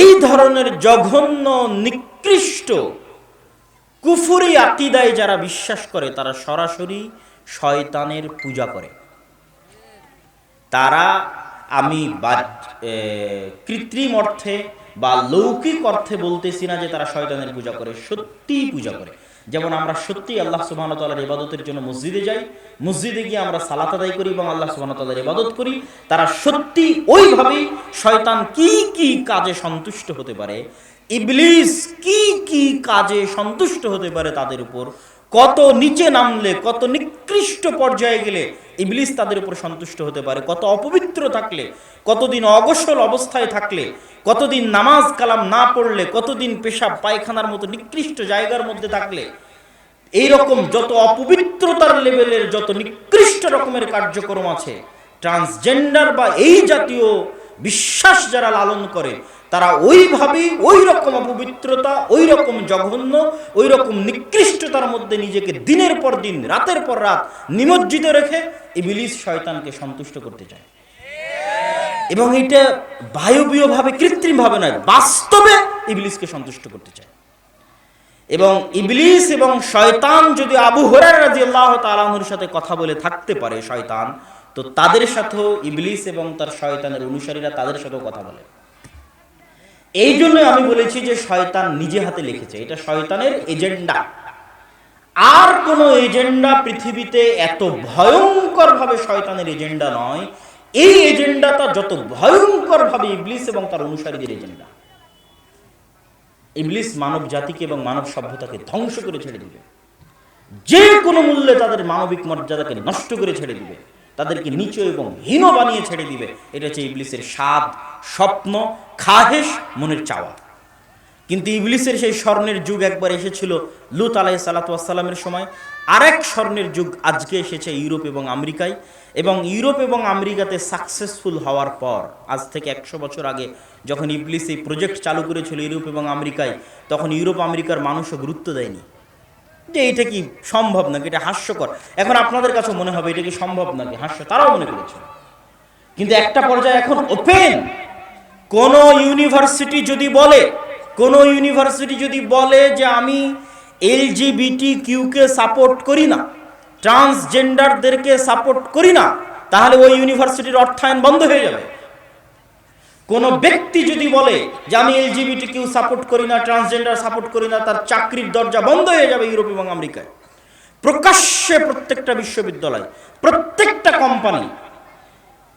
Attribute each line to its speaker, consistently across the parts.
Speaker 1: এই ধরনের জঘন্য, নিকৃষ্ট কুফুরি আকিদায় যারা বিশ্বাস করে, তারা সরাসরি শয়তানের পূজা করে। তারা, আমি কৃত্রিম অর্থে বা লৌকিক অর্থে বলতেছি না যে তারা শয়তানের পূজা করে, সত্যিই পূজা করে। যেমন আমরা সত্যি আল্লাহ সুবাহ তাল্লাহর ইবাদতের জন্য মসজিদে যাই, মসজিদে গিয়ে আমরা সালাত আদায় করি এবং আল্লাহ সুবাহ তাল্লাহর ইবাদত করি, তারা সত্যি ওইভাবে শয়তান কি কি কাজে সন্তুষ্ট হতে পারে, ইবলিস কি কি কাজে সন্তুষ্ট হতে পারে তাদের উপর কত নিচে নামলে, কত নিকৃষ্ট পর্যায়ে গেলে ইবলিস তাদের উপর সন্তুষ্ট হতে পারে, কত অপবিত্র থাকলে, কতদিন অগসল অবস্থায় থাকলে, কতদিন নামাজ কালাম না পড়লে, কতদিন পেশাব পায়খানার মতো নিকৃষ্ট জায়গার মধ্যে থাকলে এই রকম যত অপবিত্রতার লেভেলের, যত নিকৃষ্ট রকমের কার্যক্রম আছে ট্রান্সজেন্ডার বা এই জাতীয় বিশ্বাস যারা লালন করে, তারা ওইভাবেই ওই রকম অপবিত্রতা ওই রকম জঘন্য ওই রকম নিকৃষ্টতার মধ্যে নিজেকে দিনের পর দিন, রাতের পর রাত নিমজ্জিত রেখে ইবিলিস শয়তানকে সন্তুষ্ট করতে চায়। এবং এটা বায়বীয়ভাবে, কৃত্রিমভাবে নয়, বাস্তবে ইবলিসকে সন্তুষ্ট করতে চায়। এবং ইবলিস এবং শয়তান যদি আবু হরার রাজি আল্লাহ তালাহুর সাথে কথা বলে থাকতে পারে, শয়তান তো তাদের সাথেও ইবলিস এবং তার শয়তানের অনুসারীরা তাদের সাথেও কথা বলে। এই জন্য আমি বলেছি যে শয়তান নিজে হাতে লিখেছে। এটা শয়তানের এজেন্ডা। আর কোন এজেন্ডা পৃথিবীতে এত ভয়ঙ্কর ভাবে শয়তানের এজেন্ডা নয়। এই এজেন্ডাটা যত ভয়ঙ্কর ভাবে ইবলিস এবং তার অনুসারীদের এজেন্ডা। ইবলিস মানব জাতিকে এবং মানব সভ্যতাকে ধ্বংস করে ছেড়ে দিবে। যে কোনো মূল্যে তাদের মানবিক মর্যাদাকে নষ্ট করে ছেড়ে দিবে। তাদেরকে নিচু এবং হীন বানিয়ে ছেড়ে দিবে। এটা হচ্ছে ইবলিসের স্বাদ, স্বপ্ন, খাহেশ, মনের চাওয়া। কিন্তু ইবলিসের সেই স্বর্ণের যুগ একবার এসেছিল লুত আলাই সালাতামের সময়। আরেক স্বর্ণের যুগ আজকে এসেছে ইউরোপ এবং আমেরিকায়। এবং ইউরোপ এবং আমেরিকাতে সাকসেসফুল হওয়ার পর, আজ থেকে একশো বছর আগে যখন ইবলিস এই প্রজেক্ট চালু করেছিল ইউরোপ এবং আমেরিকায়, তখন ইউরোপ আমেরিকার মানুষও গুরুত্ব দেয়নি। যে এটা কি সম্ভব নাকি? এটা হাস্যকর। এখন আপনাদের কাছে মনে হবে এটা কি সম্ভব নাকি? হাস্য তারাও মনে করেছে। কিন্তু একটা পর্যায়ে এখন ওপেন কোন ইউনিভার্সিটি যদি বলে, কোন ইউনিভার্সিটি যদি বলে যে আমি এলজিবিটি কিউকে সাপোর্ট করি না ট্রান্সজেন্ডারদেরকে সাপোর্ট করি না, তাহলে ওই ইউনিভার্সিটির অর্থায়ন বন্ধ হয়ে যাবে। কোন ব্যক্তি যদি বলে যে আমি এলজিবিটি কিউ সাপোর্ট করি না, ট্রান্সজেন্ডার সাপোর্ট করি না, তার চাকরির দরজা বন্ধ হয়ে যাবে ইউরোপ এবং আমেরিকায়। প্রকাশ্যে প্রত্যেকটা বিশ্ববিদ্যালয়, প্রত্যেকটা কোম্পানি,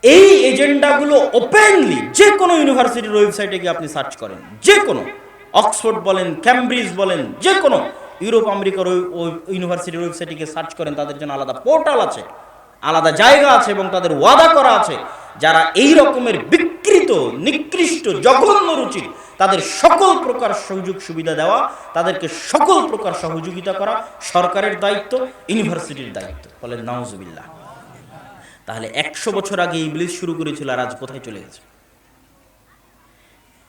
Speaker 1: এই এজেন্ডাগুলো ওপেনলি যে কোনো ইউনিভার্সিটির ওয়েবসাইটে গিয়ে আপনি সার্চ করেন, যে কোনো। অক্সফোর্ড বলেন, ক্যামব্রিজ বলেন, যে কোনো। ইউরোপ আমেরিকার ইউনিভার্সিটির ওয়েবসাইটে গিয়ে সার্চ করেন, তাদের জন্য আলাদা পোর্টাল আছে, আলাদা জায়গা আছে এবং তাদের ওয়াদা করা আছে। যারা এই রকমের বিকৃত নিকৃষ্ট, জঘন্য রুচির তাদের সকল প্রকার সুযোগ সুবিধা দেওয়া, তাদেরকে সকল প্রকার সহযোগিতা করা সরকারের দায়িত্ব, ইউনিভার্সিটির দায়িত্ব। বলেন নাউজুবিল্লাহ। তাহলে একশো বছর আগে ইবলিস শুরু করেছিল আর আজ কোথায় চলে গেছে?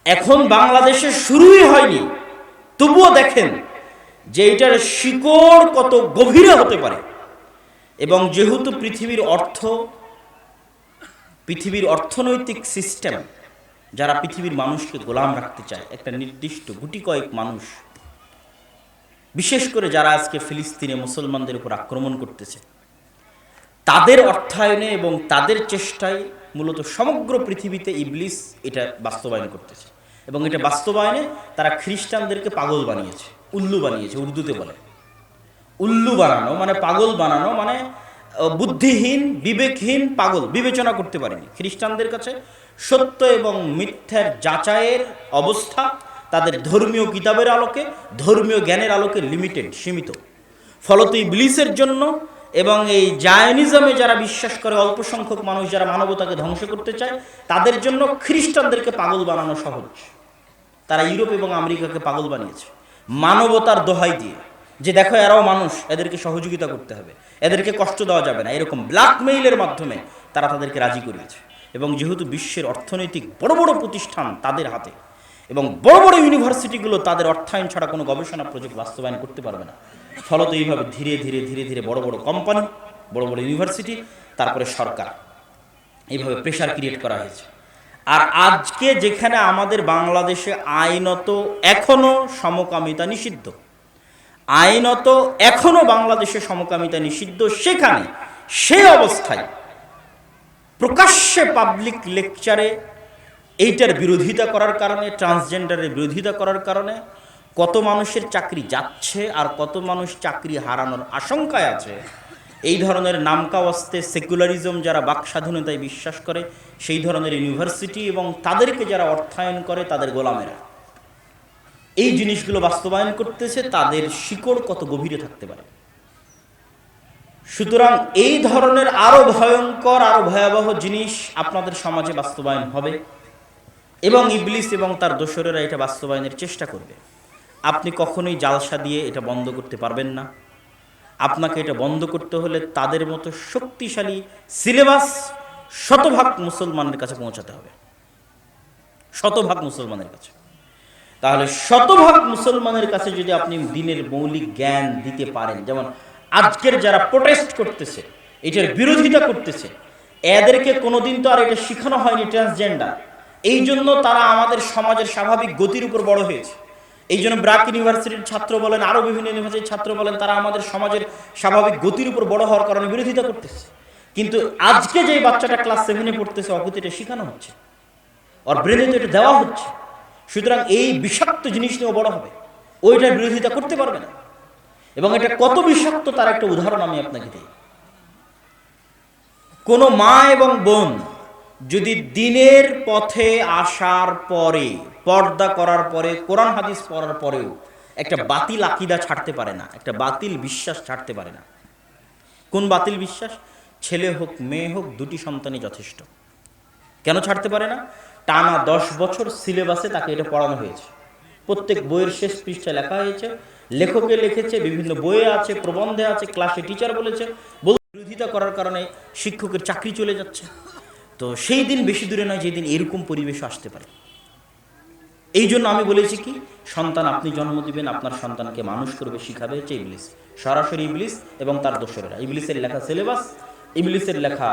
Speaker 1: এখন বাংলাদেশে শুরুই হয়নি। তবুও দেখেন যে এটার শিকড় কত গভীরে হতে পারে। এবং যেহেতু পৃথিবীর অর্থ পৃথিবীর অর্থনৈতিক সিস্টেম যারা পৃথিবীর মানুষকে গোলাম রাখতে চায়, একটা নির্দিষ্ট গুটি কয়েক মানুষ, বিশেষ করে যারা আজকে ফিলিস্তিনে মুসলমানদের উপর আক্রমণ করতেছে, তাদের অর্থায়নে এবং তাদের চেষ্টায় মূলত সমগ্র পৃথিবীতে ইবলিস এটা বাস্তবায়ন করতেছে এবং এটা বাস্তবায়নে তারা খ্রিস্টানদেরকে পাগল বানিয়েছে, উল্লু বানিয়েছে, উর্দুতে বলে। উল্লু বানানো মানে পাগল বানানো মানে বুদ্ধিহীন, বিবেকহীন, পাগল, বিবেচনা করতে পারেনি। খ্রিস্টানদের কাছে সত্য এবং মিথ্যার যাচাইয়ের অবস্থা তাদের ধর্মীয় কিতাবের আলোকে, ধর্মীয় জ্ঞানের আলোকে লিমিটেড সীমিত। ফলত ইবলিসের জন্য এবং এই জায়নিজমে যারা বিশ্বাস করে, অল্প সংখ্যক মানুষ যারা মানবতাকে ধ্বংস করতে চায়, তাদের জন্য খ্রিস্টানদেরকে পাগল বানানো সহজ। তারা ইউরোপ এবং আমেরিকাকে পাগল বানিয়েছে। মানবতার দোহাই দিয়ে। যে দেখো এরাও মানুষ, এদেরকে সহযোগিতা করতে হবে। এদেরকে কষ্ট দেওয়া যাবে না। এরকম ব্ল্যাকমেইলের মাধ্যমে তারা তাদেরকে রাজি করিয়েছে। এবং যেহেতু বিশ্বের অর্থনৈতিক বড় বড় প্রতিষ্ঠান তাদের হাতে, এবং বড় বড় ইউনিভার্সিটিগুলো তাদের অর্থায়ন ছাড়া কোনো গবেষণা প্রজেক্ট বাস্তবায়ন করতে পারবে না, ফলত এইভাবে ধীরে ধীরে ধীরে ধীরে বড় বড় কোম্পানি বড় বড় ইউনিভার্সিটি, তারপরে সরকার। এইভাবে প্রেশার ক্রিয়েট করা হয়েছে। আর আজকে যেখানে আমাদের বাংলাদেশে আইনত এখনও সমকামিতা নিষিদ্ধ। আইনত এখনও বাংলাদেশে সমকামিতা নিষিদ্ধ, সেখানে সে অবস্থায় প্রকাশ্যে পাবলিক লেকচারে এইটার বিরোধিতা করার কারণে ট্রান্সজেন্ডারের বিরোধিতা করার কারণে কত মানুষের চাকরি যাচ্ছে আর কত মানুষ চাকরি হারানোর আশঙ্কায় আছে, এই ধরনের নামকাওয়াস্তে সেকুলারিজম যারা বাক স্বাধীনতায় বিশ্বাস করে, সেই ধরনের ইউনিভার্সিটি এবং তাদেরকে যারা অর্থায়ন করে, তাদের গোলামেরা। এই জিনিসগুলো বাস্তবায়ন করতেছে, তাদের শিকড় কত গভীরে থাকতে পারে। সুতরাং এই ধরনের আরও ভয়ঙ্কর, আরও ভয়াবহ জিনিস আপনাদের সমাজে বাস্তবায়ন হবে এবং ইবলিস এবং তার দোসরেরা এটা বাস্তবায়নের চেষ্টা করবে। আপনি কখনোই জালসা দিয়ে এটা বন্ধ করতে পারবেন না। আপনাকে এটা বন্ধ করতে হলে তাদের মতো শক্তিশালী সিলেবাস শতভাগ মুসলমানের কাছে পৌঁছাতে হবে। শতভাগ মুসলমানের কাছে। তাহলে শতভাগ মুসলমানের কাছে যদি আপনি দিনের মৌলিক জ্ঞান দিতে পারেন, যেমন আজকের যারা প্রোটেস্ট করতেছে, এটার বিরোধিতা করতেছে, এদেরকে কোনোদিন তো আর এটা শেখানো হয়নি ট্রান্সজেন্ডার এই জন্য তারা আমাদের সমাজের স্বাভাবিক গতির উপর বড় হয়েছে। এই জন্য ব্রাক ইউনিভার্সিটির ছাত্র বলেন, আরও বিভিন্ন ইউনিভার্সিটির ছাত্র বলেন, তারা আমাদের সমাজের স্বাভাবিক গতির উপর বড় হওয়ার কারণে বিরোধিতা করতেছে। কিন্তু আজকে যে বাচ্চাটা ক্লাস সেভেনে পড়তেছে অগতি এটা শেখানো হচ্ছে। ওর ব্রেনে তো এটা দেওয়া হচ্ছে। সুতরাং এই বিষাক্ত জিনিস নিয়েও বড় হবে। ওইটার বিরোধিতা করতে পারবে না। এবং এটা কত বিষাক্ত তার একটা উদাহরণ আমি আপনাকে দিই। কোনো মা এবং বোন যদি দিনের পথে আসার পরে, পর্দা করার পরে, কোরআন হাদিস পড়ার পরেও একটা বাতিল আকিদা ছাড়তে পারে না, একটা বাতিল বিশ্বাস ছাড়তে পারে না। কোন বাতিল বিশ্বাস? ছেলে হোক, মেয়ে হোক, দুটি সন্তানই যথেষ্ট। কেন ছাড়তে পারে না? টানা দশ বছর সিলেবাসে তাকে এটা পড়ানো হয়েছে। প্রত্যেক বইয়ের শেষ পৃষ্ঠায় লেখা হয়েছে। লেখকে লিখেছে, বিভিন্ন বইয়ে আছে, প্রবন্ধে আছে, ক্লাসে টিচার বলেছে। বিরোধিতা করার কারণে শিক্ষকের চাকরি চলে যাচ্ছে। তো সেই দিন বেশি দূরে নয় যেদিন এরকম পরিবেশ আসতে পারে। এই জন্য আমি বলেছি কি, সন্তান আপনি জন্ম দিবেন, আপনার সন্তানকে মানুষ করবে, শিখাবে, হচ্ছে ইবলিস। সরাসরি ইবলিস এবং তার দোসরেরা। ইবলিসের লেখা সিলেবাস, ইবলিসের লেখা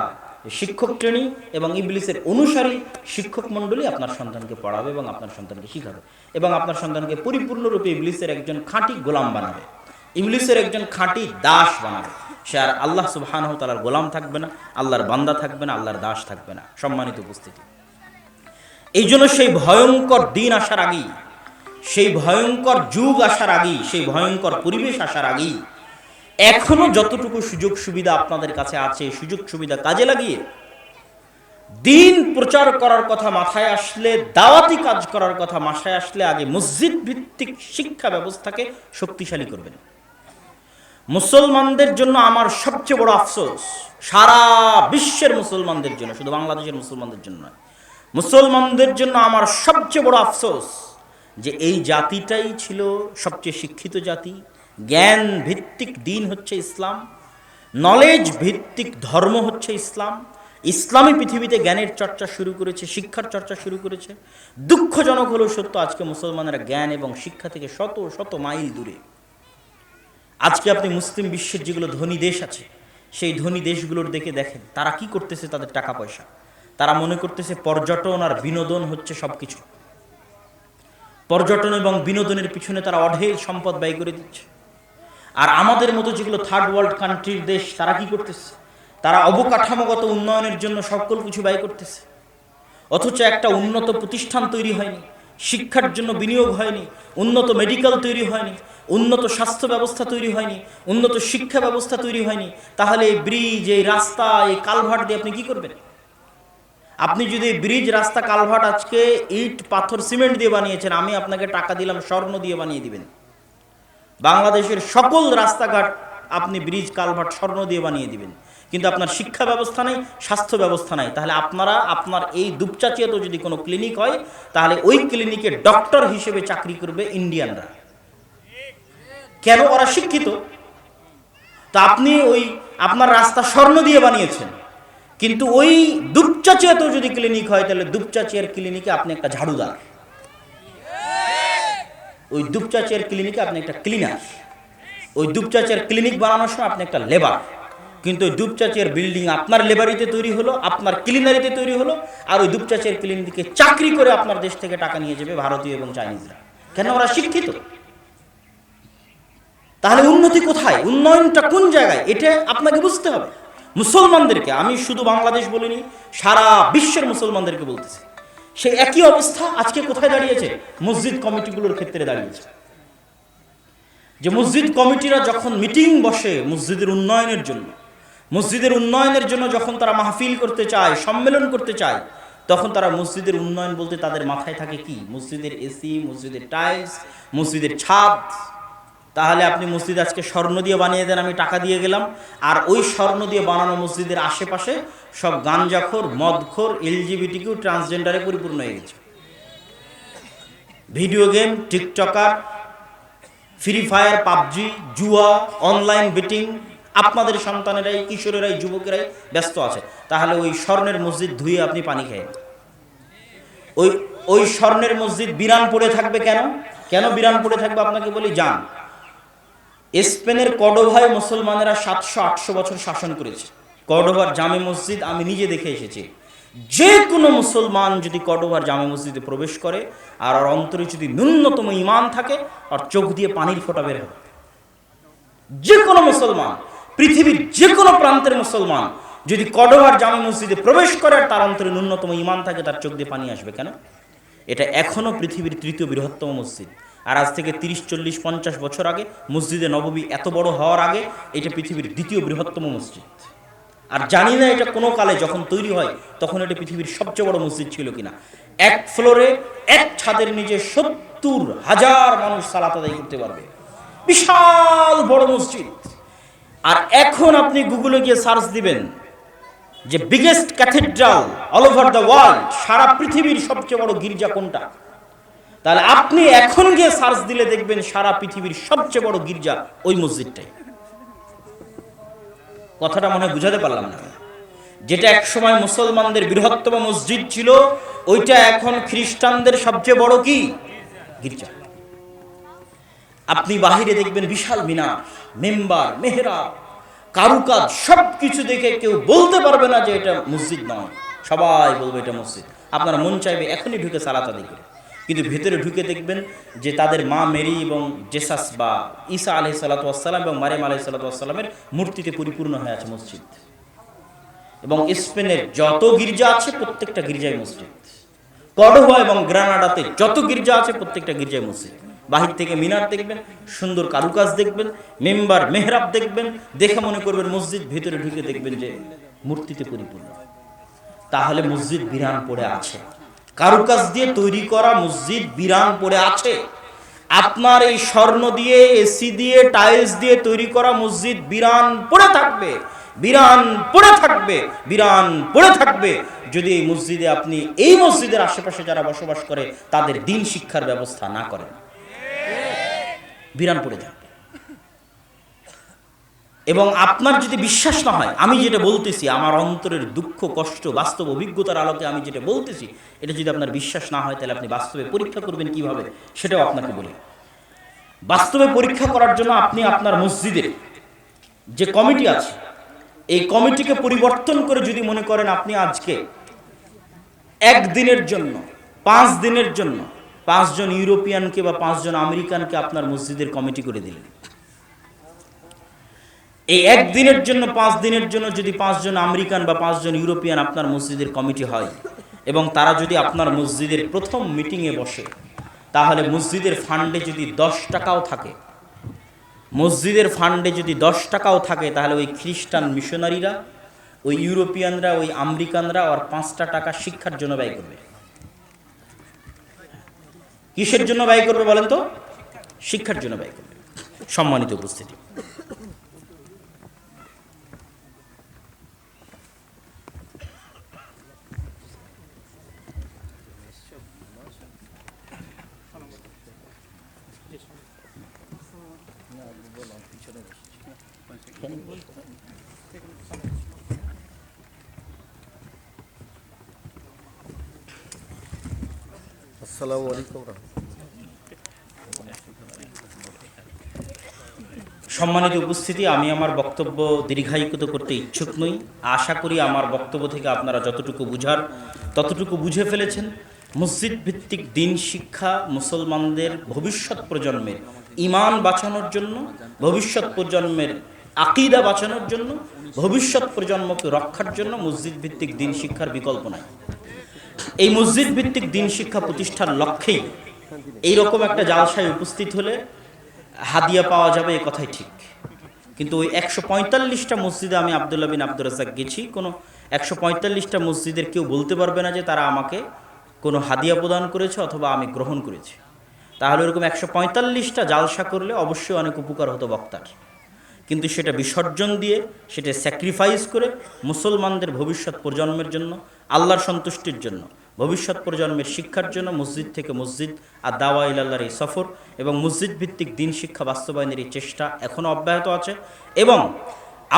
Speaker 1: শিক্ষক ট্রেনিং এবং ইবলিসের অনুসারী শিক্ষক মণ্ডলী আপনার সন্তানকে পড়াবে এবং আপনার সন্তানকে শিখাবে। এবং আপনার সন্তানকে পরিপূর্ণরূপে ইবলিসের একজন খাঁটি গোলাম বানাবে। ইবলিসের একজন খাঁটি দাস বানাবে। সে আর আল্লাহ সুবহানাহু ওয়া তাআলার গোলাম থাকবে না, আল্লাহর বান্দা থাকবে না, আল্লাহর দাস থাকবে না। সম্মানিত উপস্থিতি। এই জন্য সেই ভয়ঙ্কর দিন আসার আগেই, সেই ভয়ঙ্কর যুগ আসার আগেই, সেই ভয়ঙ্কর পরিবেশ আসার আগেই এখনও যতটুকু সুযোগ সুবিধা আপনাদের কাছে আছে, সুযোগ সুবিধা কাজে লাগিয়ে দিন প্রচার করার কথা মাথায় আসলে, দাওয়াতি কাজ করার কথা মাথায় আসলে আগে মসজিদ ভিত্তিক শিক্ষা ব্যবস্থাকে শক্তিশালী করবেন। মুসলমানদের জন্য আমার সবচেয়ে বড় আফসোস, সারা বিশ্বের মুসলমানদের জন্য, শুধু বাংলাদেশের মুসলমানদের জন্য নয়, মুসলমানদের জন্য আমার সবচেয়ে বড় আফসোস যে এই জাতিটাই ছিল সবচেয়ে শিক্ষিত জাতি জ্ঞান ভিত্তিক দিন হচ্ছে ইসলাম নলেজ ভিত্তিক ধর্ম হচ্ছে ইসলাম, ইসলামী পৃথিবীতে জ্ঞানের চর্চা শুরু করেছে, শিক্ষার চর্চা শুরু করেছে। দুঃখজনক হলেও সত্য, আজকে মুসলমানেরা জ্ঞান এবং শিক্ষা থেকে শত শত মাইল দূরে। আজকে আপনি মুসলিম বিশ্বের যেগুলো ধনী দেশ আছে, সেই ধনী দেশগুলোর দেখে দেখেন, তারা কি করতেছে তাদের টাকা পয়সা? তারা মনে করতেছে পর্যটন আর বিনোদন হচ্ছে সব কিছু পর্যটন এবং বিনোদনের পিছনে তারা অঢেল সম্পদ ব্যয় করে দিচ্ছে। আর আমাদের মতো যেগুলো থার্ড ওয়ার্ল্ড কান্ট্রির দেশ, তারা কি করতেছে? তারা অবকাঠামোগত উন্নয়নের জন্য সকল কিছু ব্যয় করতেছে। অথচ একটা উন্নত প্রতিষ্ঠান তৈরি হয়নি, শিক্ষার জন্য বিনিয়োগ হয়নি, উন্নত মেডিকেল তৈরি হয়নি, উন্নত স্বাস্থ্য ব্যবস্থা তৈরি হয়নি, উন্নত শিক্ষা ব্যবস্থা তৈরি হয়নি, তাহলে এই ব্রিজ এই রাস্তা, এই কালভার্ট দিয়ে আপনি কি করবেন? আপনি যদি ব্রিজ রাস্তা, কালভার্ট আজকে ইট, পাথর, সিমেন্ট দিয়ে বানিয়েছেন, আমি আপনাকে টাকা দিলাম, স্বর্ণ দিয়ে বানিয়ে দিবেন। বাংলাদেশের সকল রাস্তাঘাট আপনি ব্রিজ, কালভার্ট, স্বর্ণ দিয়ে বানিয়ে দিবেন। কিন্তু আপনার শিক্ষা ব্যবস্থা নেই, স্বাস্থ্য ব্যবস্থা নাই। তাহলে আপনারা, আপনার এই দুপচাচিয়াতেও যদি কোনো ক্লিনিক হয়, তাহলে ওই ক্লিনিকে ডক্টর হিসেবে চাকরি করবে ইন্ডিয়ানরা। কেন ওরা শিক্ষিত? তা আপনি ওই আপনার রাস্তা স্বর্ণ দিয়ে বানিয়েছেন। কিন্তু ওই দুপচাচিয়াতেও যদি ক্লিনিক হয়, তাহলে দুপচাচিয়ার ক্লিনিকে আপনি একটা ঝাড়ু ঝাড়ুদার ওই দুপচাচিয়ার ক্লিনিকে আপনি একটা ক্লিনার ওই দুপচাচিয়ার ক্লিনিক বানানোর সময় আপনি একটা লেবার কিন্তু ওই দুপচাচের বিল্ডিং আপনার লেবারিতে তৈরি হলো, আপনার ক্লিনারিতে তৈরি হলো, আর ওই দুপচাচের ক্লিনিকে চাকরি করে আপনার দেশ থেকে টাকা নিয়ে যাবে ভারতীয় এবং চাইনিজরা। কেন ওরা শিক্ষিত? তাহলে উন্নতি কোথায়? উন্নয়নটা কোন জায়গায়? এটা আপনাকে বুঝতে হবে। মুসলমানদেরকে, আমি শুধু বাংলাদেশ বলিনি, সারা বিশ্বের মুসলমানদেরকে বলতেছি। সেই একই অবস্থা আজকে কোথায় দাঁড়িয়েছে? মসজিদ কমিটিগুলোর ক্ষেত্রে দাঁড়িয়েছে। যে মসজিদ কমিটিরা যখন মিটিং বসে মসজিদের উন্নয়নের জন্য মসজিদের উন্নয়নের জন্য যখন তারা মাহফিল করতে চায় সম্মেলন করতে চায় তখন তারা মসজিদের উন্নয়ন বলতে তাদের মাথায় থাকে কি? মসজিদের এসি মসজিদের টাইলস মসজিদের ছাদ তাহলে আপনি মসজিদ আজকে স্বর্ণ দিয়ে বানিয়ে দেন, আমি টাকা দিয়ে গেলাম। আর ওই স্বর্ণ দিয়ে বানানো মসজিদের আশেপাশে সব গাঞ্জাখোর, মদখোর, এলজিবিটিকিউ, ট্রান্সজেন্ডারে পরিপূর্ণ হয়ে গেছে। Video game, TikToker, Free Fire, PUBG, জুয়া, অনলাইন বেটিং, আপনাদের সন্তানেরাই, কিশোরেরাই, যুবকেরাই ব্যস্ত আছে। তাহলে ওই স্বর্ণের মসজিদ ধুয়ে আপনি পানি খেয়ে ওই ওই স্বর্ণের মসজিদ বিরান পড়ে থাকবে কেন? কেন বিরান পড়ে থাকবে? আপনাকে বলি, যান। স্পেনের কডোভায় মুসলমানেরা সাতশো, আটশো বছর শাসন করেছে। কডোভার জামে মসজিদ আমি নিজে দেখে এসেছি। যে কোনো মুসলমান যদি কডোভার জামে মসজিদে প্রবেশ করে, আর ওর অন্তরে যদি ন্যূনতম ইমান থাকে, আর চোখ দিয়ে পানির ফোঁটা বের হবে যে কোনো মুসলমান, পৃথিবীর যে কোনো প্রান্তের মুসলমান, যদি কডোভার জামে মসজিদে প্রবেশ করে, আর তার অন্তরে ন্যূনতম ইমান থাকে, তার চোখ দিয়ে পানি আসবে কেন? এটা এখনও পৃথিবীর তৃতীয় বৃহত্তম মসজিদ। আর আজ থেকে তিরিশ, চল্লিশ, পঞ্চাশ বছর আগে মসজিদে নববী এত বড় হওয়ার আগে এটা পৃথিবীর দ্বিতীয় বৃহত্তম মসজিদ। আর জানি না এটা কোনো কালে যখন তৈরি হয়, তখন এটা পৃথিবীর সবচেয়ে বড় মসজিদ ছিল কিনা। এক ফ্লোরে এক ছাদের নিচে সত্তর হাজার মানুষ সালাত আদায় করতে পারবে। বিশাল বড় মসজিদ। আর এখন আপনি গুগলে গিয়ে সার্চ দিবেন যে biggest cathedral all over the world, সারা পৃথিবীর সবচেয়ে বড় গির্জা কোনটা? তাহলে আপনি এখন গিয়ে সার্চ দিলে দেখবেন সারা পৃথিবীর সবচেয়ে বড় গির্জা ওই মসজিদটাই। কথাটা মনে বুঝাতে পারলাম না। যেটা একসময় মুসলমানদের বৃহত্তম মসজিদ ছিল, ওইটা এখন খ্রিস্টানদের সবচেয়ে বড় কি? গির্জা। আপনি বাহিরে দেখবেন বিশাল মিনার, মেম্বার মেহরা কারুকাজ সব কিছু দেখে কেউ বলতে পারবে না যে এটা মসজিদ নয়। সবাই বলবে এটা মসজিদ। আপনার মন চাইবে এখনই ঢুকে আদায় করে। কিন্তু ভেতরে ঢুকে দেখবেন যে তাদের মা মেরি এবং জেসাস বা ঈসা আলহি সাল্লাতাম এবং মারিয়াম আলহি সাল্লাতামের মূর্তিতে পরিপূর্ণ হয়ে আছে মসজিদ। এবং স্পেনের যত গির্জা আছে প্রত্যেকটা গির্জায় মসজিদ। কডোভা এবং গ্রানাডাতে যত গির্জা আছে প্রত্যেকটা গির্জায় মসজিদ। বাহির থেকে মিনার দেখবেন, সুন্দর কারুকাজ দেখবেন, মেম্বার মেহরাব দেখবেন, দেখে মনে করবেন মসজিদ ভেতরে ঢুকে দেখবেন যে মূর্তিতে পরিপূর্ণ। তাহলে মসজিদ বিরান পড়ে আছে। কারুকাজ দিয়ে তৈরি করা মসজিদ বিরান পড়ে আছে। আপনার এই স্বর্ণ দিয়ে এসি দিয়ে টাইলস দিয়ে তৈরি করা মসজিদ বিরান পড়ে থাকবে, বিরান পড়ে থাকবে, বিরান পড়ে থাকবে। যদি এই মসজিদে আপনি এই মসজিদের আশেপাশে যারা বসবাস করে, তাদের দিন শিক্ষার ব্যবস্থা না করেন। বিরান পড়ে থাকবে। এবং আপনার যদি বিশ্বাস না হয়, আমি যেটা বলতেছি, আমার অন্তরের দুঃখ, কষ্ট, বাস্তব অভিজ্ঞতার আলোকে আমি যেটা বলতেছি, এটা যদি আপনার বিশ্বাস না হয়, তাহলে আপনি বাস্তবে পরীক্ষা করবেন কীভাবে? সেটাও আপনাকে বলি। বাস্তবে পরীক্ষা করার জন্য আপনি আপনার মসজিদের যে কমিটি আছে, এই কমিটিকে পরিবর্তন করে যদি মনে করেন আপনি আজকে একদিনের জন্য, পাঁচ দিনের জন্য, পাঁচজন ইউরোপিয়ানকে বা পাঁচজন আমেরিকানকে আপনার মসজিদের কমিটি করে দিলেন। এই একদিনের জন্য, পাঁচ দিনের জন্য যদি পাঁচজন আমেরিকান বা পাঁচজন ইউরোপিয়ান আপনার মসজিদের কমিটি হয় এবং তারা যদি আপনার মসজিদের প্রথম মিটিংয়ে বসে, তাহলে মসজিদের ফান্ডে যদি দশ টাকাও থাকে, মসজিদের ফান্ডে যদি দশ টাকাও থাকে, তাহলে ওই খ্রিস্টান মিশনারিরা, ওই ইউরোপিয়ানরা, ওই আমেরিকানরা আর পাঁচটা টাকা শিক্ষার জন্য ব্যয় করবে। কিসের জন্য ব্যয় করবে বলেন তো? শিক্ষার জন্য ব্যয় করবে। সম্মানিত উপস্থিতি।
Speaker 2: আসসালামু আলাইকুম
Speaker 1: সম্মানিত উপস্থিতি, আমি আমার বক্তব্য দীর্ঘায়িত করতে ইচ্ছুক নই। আশা করি আমার বক্তব্য থেকে আপনারা যতটুকু বুঝার, ততটুকু বুঝে ফেলেছেন। মসজিদ ভিত্তিক দিন শিক্ষা মুসলমানদের ভবিষ্যৎ প্রজন্মের ইমান বাঁচানোর জন্য, ভবিষ্যৎ প্রজন্মের আকিদা বাঁচানোর জন্য, ভবিষ্যৎ প্রজন্মকে রক্ষার জন্য মসজিদ ভিত্তিক দিন শিক্ষার বিকল্প নাই। এই মসজিদ ভিত্তিক দিন শিক্ষা প্রতিষ্ঠার লক্ষ্যেই এইরকম একটা জালসায় উপস্থিত হলে হাদিয়া পাওয়া যাবে এ কথাই ঠিক। কিন্তু ওই একশো পঁয়তাল্লিশটা মসজিদে আমি আবদুল্লাহ বিন আব্দুর রাজাক গেছি, কোনো একশো পঁয়তাল্লিশটা মসজিদের কেউ বলতে পারবে না যে তারা আমাকে কোনো হাদিয়া প্রদান করেছে অথবা আমি গ্রহণ করেছি। তাহলে এরকম একশো পঁয়তাল্লিশটা জালসা করলে অবশ্যই অনেক উপকার হতো বক্তার। কিন্তু সেটা বিসর্জন দিয়ে সেটা স্যাক্রিফাইস করে মুসলমানদের ভবিষ্যৎ প্রজন্মের জন্য, আল্লাহর সন্তুষ্টির জন্য, ভবিষ্যৎ প্রজন্মের শিক্ষার জন্য মসজিদ থেকে মসজিদ আর দাওয়া ইলাল্লাহর এই সফর এবং মসজিদ ভিত্তিক দিন শিক্ষা বাস্তবায়নের এই চেষ্টা এখনও অব্যাহত আছে এবং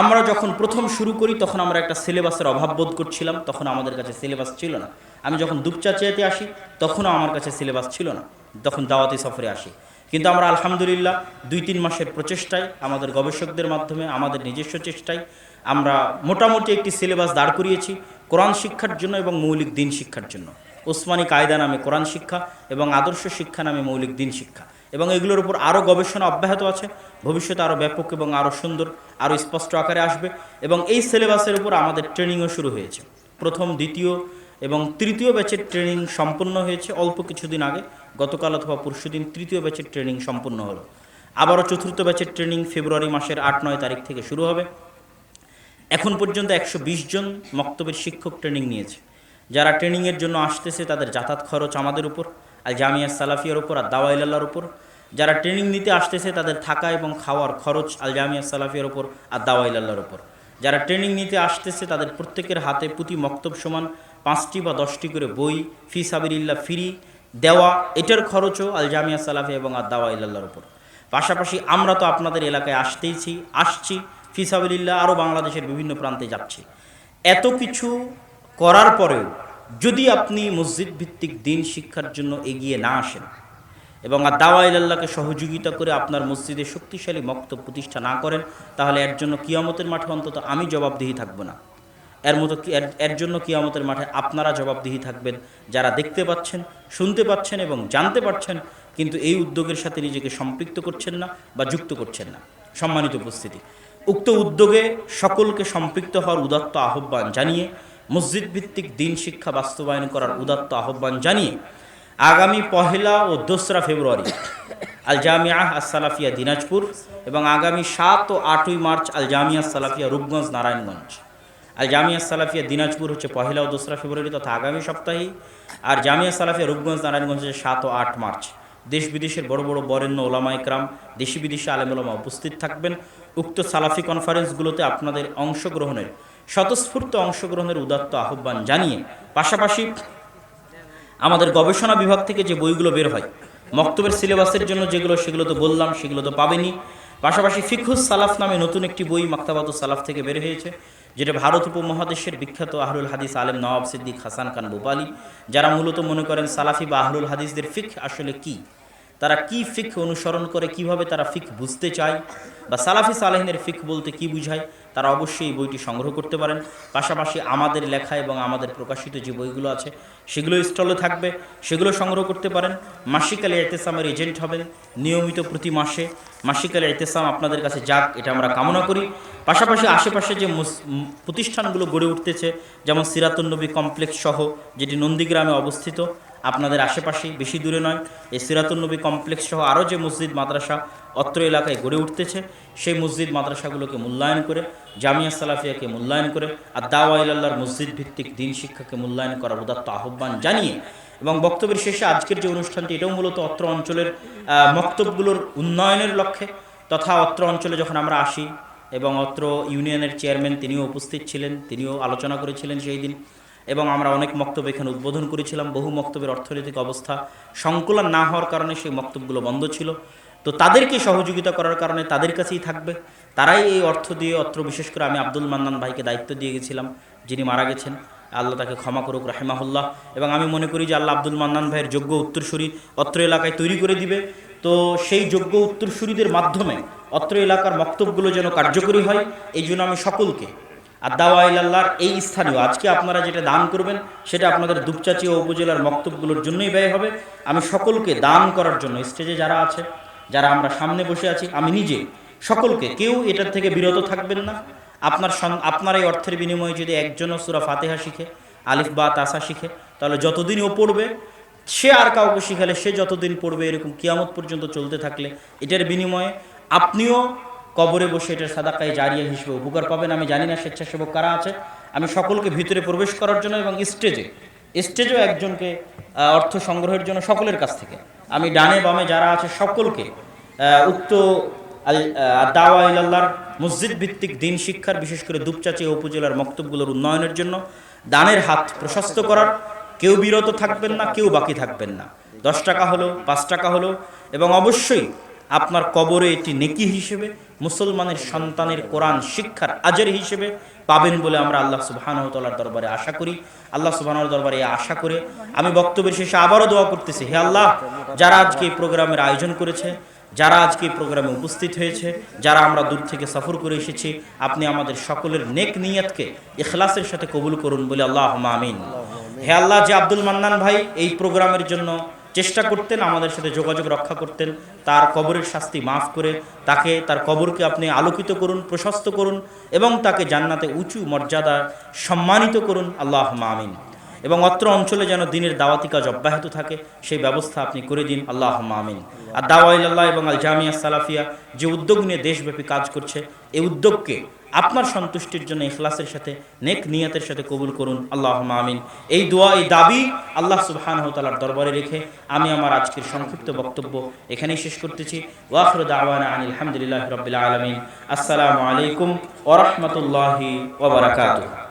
Speaker 1: আমরা যখন প্রথম শুরু করি তখন আমরা একটা সিলেবাসের অভাব বোধ করছিলাম, তখন আমাদের কাছে সিলেবাস ছিল না। আমি যখন দুপচাচিয়াতে আসি তখনও আমার কাছে সিলেবাস ছিল না। তখন দাওয়াতি সফরে আসি। কিন্তু আমরা আলহামদুলিল্লাহ দুই তিন মাসের প্রচেষ্টায়, আমাদের গবেষকদের মাধ্যমে, আমাদের নিজস্ব চেষ্টায় আমরা মোটামুটি একটি সিলেবাস দাঁড় করিয়েছি, কোরআন শিক্ষার জন্য এবং মৌলিক দিন শিক্ষার জন্য। ওসমানী কায়দা নামে কোরআন শিক্ষা এবং আদর্শ শিক্ষা নামে মৌলিক দিন শিক্ষা। এবং এগুলোর উপর আরও গবেষণা অব্যাহত আছে, ভবিষ্যতে আরও ব্যাপক এবং আরও সুন্দর আরও স্পষ্ট আকারে আসবে। এবং এই সিলেবাসের উপর আমাদের ট্রেনিংও শুরু হয়েছে। প্রথম, দ্বিতীয় এবং তৃতীয় ব্যাচের ট্রেনিং সম্পন্ন হয়েছে অল্প কিছুদিন আগে। গতকাল অথবা পরশুদিন তৃতীয় ব্যাচের ট্রেনিং সম্পূর্ণ হলো। আবারও চতুর্থ ব্যাচের ট্রেনিং ফেব্রুয়ারি মাসের আট, নয় তারিখ থেকে শুরু হবে। এখন পর্যন্ত একশো বিশ জন মক্তবের শিক্ষক ট্রেনিং নিয়েছে। যারা ট্রেনিংয়ের জন্য আসতেছে তাদের যাতায়াত খরচ আমাদের উপর, আল জামিয়া সালাফিয়ার উপর, আর দাওয়াইলাল্লার উপর। যারা ট্রেনিং নিতে আসতেছে তাদের থাকা এবং খাওয়ার খরচ আল জামিয়া সালাফিয়ার উপর, আর দাওয়াইলাল্লার উপর। যারা ট্রেনিং নিতে আসতেছে তাদের প্রত্যেকের হাতে প্রতি মক্তব সমান পাঁচটি বা দশটি করে বই, ফি সাবিরিল্লা ফ্রি দেওয়া, এটার খরচও আল জামিয়া সালাফি এবং আর দাওয়া ইল্লাহর উপর। পাশাপাশি আমরা তো আপনাদের এলাকায় আসতেইছি, আসছি ফিসাবিল্লাহ আরও বাংলাদেশের বিভিন্ন প্রান্তে যাচ্ছি। এত কিছু করার পরেও যদি আপনি মসজিদ ভিত্তিক দিন শিক্ষার জন্য এগিয়ে না আসেন এবং আর দাওয়া ইল্লাহকে সহযোগিতা করে আপনার মসজিদে শক্তিশালী মক্ত প্রতিষ্ঠা না করেন, তাহলে এর জন্য কিয়ামতের মাঠে অন্তত আমি জবাবদিহি থাকব না। এর মতো এর- জন্য কিয়ামতের মাঠে আপনারা জবাবদিহি থাকবেন, যারা দেখতে পাচ্ছেন, শুনতে পাচ্ছেন এবং জানতে পারছেন, কিন্তু এই উদ্যোগের সাথে নিজেকে সম্পৃক্ত করছেন না বা যুক্ত করছেন না। সম্মানিত উপস্থিতি। উক্ত উদ্যোগে সকলকে সম্পৃক্ত হওয়ার উদাত্ত আহ্বান জানিয়ে মসজিদ ভিত্তিক দিন শিক্ষা বাস্তবায়ন করার উদাত্ত আহ্বান জানিয়ে, আগামী পহেলা ও দোসরা ফেব্রুয়ারি আল জামিয়া সালাফিয়া দিনাজপুর এবং আগামী সাত ও আটই মার্চ আল জামিয়া সালাফিয়া রূপগঞ্জ নারায়ণগঞ্জ আর জামিয়া সালাফিয়া দিনাজপুর হচ্ছে পহেলা ও দোসরা ফেব্রুয়ারি তথা আগামী সপ্তাহে আর জামিয়া সালাফিয়া রূপগঞ্জ নারায়ণগঞ্জ হচ্ছে সাত ও আট মার্চ। দেশ বিদেশের বড় বড় বরেণ্য ওলামা ইকরাম, দেশি বিদেশি আলেম ওলামা উপস্থিত থাকবেন। উক্ত সালাফি কনফারেন্সগুলোতে আপনাদের অংশগ্রহণের, স্বতঃস্ফূর্ত অংশগ্রহণের উদাত্ত আহ্বান জানিয়ে, পাশাপাশি আমাদের গবেষণা বিভাগ থেকে যে বইগুলো বের হয়, মক্তবের সিলেবাসের জন্য যেগুলো, সেগুলো তো বললাম, সেগুলো তো পাবেনি পাশাপাশি ফিখুস সালাফ নামে নতুন একটি বই মাক্তাবাদু সালাফ থেকে বের হয়েছে, যেটা ভারত উপমহাদেশের বিখ্যাত আহরুল হাদিস আলেম নওয়াব সিদ্দিক হাসান খান বোপালি, যারা মূলত মনে করেন সালাফি বা আহরুল হাদিসদের ফিক আসলে কি? তারা কি ফিক অনুসরণ করে? কীভাবে তারা ফিক বুঝতে চায়? বা সালাফি সালেহিনের ফিক বলতে কি বুঝায়, তারা অবশ্যই এই বইটি সংগ্রহ করতে পারেন। পাশাপাশি আমাদের লেখা এবং আমাদের প্রকাশিত যে বইগুলো আছে, সেগুলো স্টলে থাকবে, সেগুলো সংগ্রহ করতে পারেন। মাসিকালে এতেসামের এজেন্ট হবেন, নিয়মিত প্রতি মাসে। মাসিকালে এতেসাম আপনাদের কাছে যাক, এটা আমরা কামনা করি। পাশাপাশি আশেপাশে যে প্রতিষ্ঠানগুলো গড়ে উঠতেছে, যেমন সিরাতুন্নবী কমপ্লেক্স সহ, যেটি নন্দীগ্রামে অবস্থিত আপনাদের আশেপাশেই বেশি দূরে নয়। এই সিরাতুন্নবী কমপ্লেক্স সহ আরও যে মসজিদ মাদ্রাসা অত্র এলাকায় গড়ে উঠতেছে সেই মসজিদ মাদ্রাসাগুলোকে মূল্যায়ন করে জামিয়া সালাফিয়াকে মূল্যায়ন করে আর দাওয়া ইল্লাহর মসজিদ ভিত্তিক দিন শিক্ষাকে মূল্যায়ন করার উদাত্ত আহ্বান জানিয়ে এবং বক্তব্যের শেষে আজকের যে অনুষ্ঠানটি এটাও মূলত অত্র অঞ্চলের আহ, মক্তবগুলোর উন্নয়নের লক্ষ্যে তথা অত্র অঞ্চলে যখন আমরা আসি এবং অত্র ইউনিয়নের চেয়ারম্যান তিনিও উপস্থিত ছিলেন তিনিও আলোচনা করেছিলেন সেই দিন। এবং আমরা অনেক মক্তব্য এখানে উদ্বোধন করেছিলাম, বহু মক্তব্যের অর্থনৈতিক অবস্থা সংকুলন না হওয়ার কারণে সেই মক্তব্যগুলো বন্ধ ছিল। তো তাদেরকে সহযোগিতা করার কারণে তাদের কাছেই থাকবে। তারাই এই অর্থ দিয়ে, অত্র বিশেষ করে আমি আব্দুল মান্নান ভাইকে দায়িত্ব দিয়ে গেছিলাম, যিনি মারা গেছেন। আল্লাহ তাকে ক্ষমা করুক, রাহেমাহুল্লাহ। এবং আমি মনে করি যে আল্লাহ আব্দুল মান্নান ভাইয়ের যোগ্য উত্তরসূরি অত্র এলাকায় তৈরি করে দিবে। তো সেই যোগ্য উত্তরসূরিদের মাধ্যমে অত্র এলাকার বক্তব্যগুলো যেন কার্যকরী হয়, এই জন্য আমি সকলকে আর দাওয়া ইল্লাহর এই স্থানীয়, আজকে আপনারা যেটা দান করবেন, সেটা আপনাদের দুপচাচি ও উপজেলার বক্তব্যগুলোর জন্যই ব্যয় হবে। আমি সকলকে দান করার জন্য, স্টেজে যারা আছে, যারা আমরা সামনে বসে আছি, আমি নিজে সকলকে, কেউ এটার থেকে বিরত থাকবেন না। আপনার আপনার এই অর্থের বিনিময়ে যদি একজনও সুরা ফাতেহা শিখে, আলিফ বা তাসা শিখে, তাহলে যতদিন ও পড়বে, সে আর কাউকে শিখালে সে যতদিন পড়বে, এরকম কিয়ামত পর্যন্ত চলতে থাকলে, এটার বিনিময়ে আপনিও কবরে বসে এটার সাদাকায় জারিয়া হিসেবে উপকার পাবেন। আমি জানি না স্বেচ্ছাসেবক কারা আছে। আমি সকলকে ভিতরে প্রবেশ করার জন্য এবং স্টেজে স্টেজেও একজনকে অর্থ সংগ্রহের জন্য সকলের কাছ থেকে। আমি ডানে বামে যারা আছে সকলকে উক্ত আল আহ, দাওয়া ইল্লাহর মসজিদ ভিত্তিক দিন শিক্ষার বিশেষ করে দুপচাচি উপজেলার মক্তবগুলোর উন্নয়নের জন্য দানের হাত প্রশস্ত করার। কেউ বিরত থাকবেন না কেউ বাকি থাকবেন না। দশ টাকা হলো পাঁচ টাকা হলো এবং অবশ্যই আপনার কবরে এটি নেকি হিসেবে মুসলমানের সন্তানের কোরআন শিক্ষার আজের হিসেবে পাবেন বলে আমরা আল্লাহ সুবাহানতালার দরবারে আশা করি। আল্লাহ সুবাহানুর দরবারে আশা করে। আমি বক্তব্যের শেষে আবারও দোয়া করতেছি, হে আল্লাহ, যারা আজকে এই প্রোগ্রামের আয়োজন করেছে, যারা আজকে এই প্রোগ্রামে উপস্থিত হয়েছে, যারা আমরা দূর থেকে সফর করে এসেছি, আপনি আমাদের সকলের নেক নিয়তকে ইখলাসের সাথে কবুল করুন বলে আল্লাহ আমিন। হে আল্লাহ, যে আব্দুল মান্নান ভাই এই প্রোগ্রামের জন্য চেষ্টা করতেন, আমাদের সাথে যোগাযোগ রক্ষা করতেন। তার কবরের শাস্তি মাফ করে তাকে, তার কবরকে আপনি আলোকিত করুন, প্রশস্ত করুন এবং তাকে জান্নাতে উঁচু মর্যাদা সম্মানিত করুন। আল্লাহ আমিন। এবং অত্র অঞ্চলে যেন দিনের দাওয়াতি কাজ অব্যাহত থাকে, সেই ব্যবস্থা আপনি করে দিন। আল্লাহ আমিন। আর দাওয়াইল্লাহ এবং আল জামিয়া সালাফিয়া যে উদ্যোগ নিয়ে দেশব্যাপী কাজ করছে এই উদ্যোগকে আপনার সন্তুষ্টির জন্য ইখলাসের সাথে, নেক নিয়াতের সাথে কবুল করুন। আল্লাহ আমিন। এই দোয়া, এই দাবি আল্লাহ সুবহান তালার দরবারে রেখে আমি আমার আজকের সংক্ষিপ্ত বক্তব্য এখানেই শেষ করতেছি। ওয়াফর দাওয়ানা আনিল আলহামদুলিল্লাহ রবিল আলমিন। আসসালামু আলাইকুম ওরহমতুল্লাহি ওবরাকাতুহ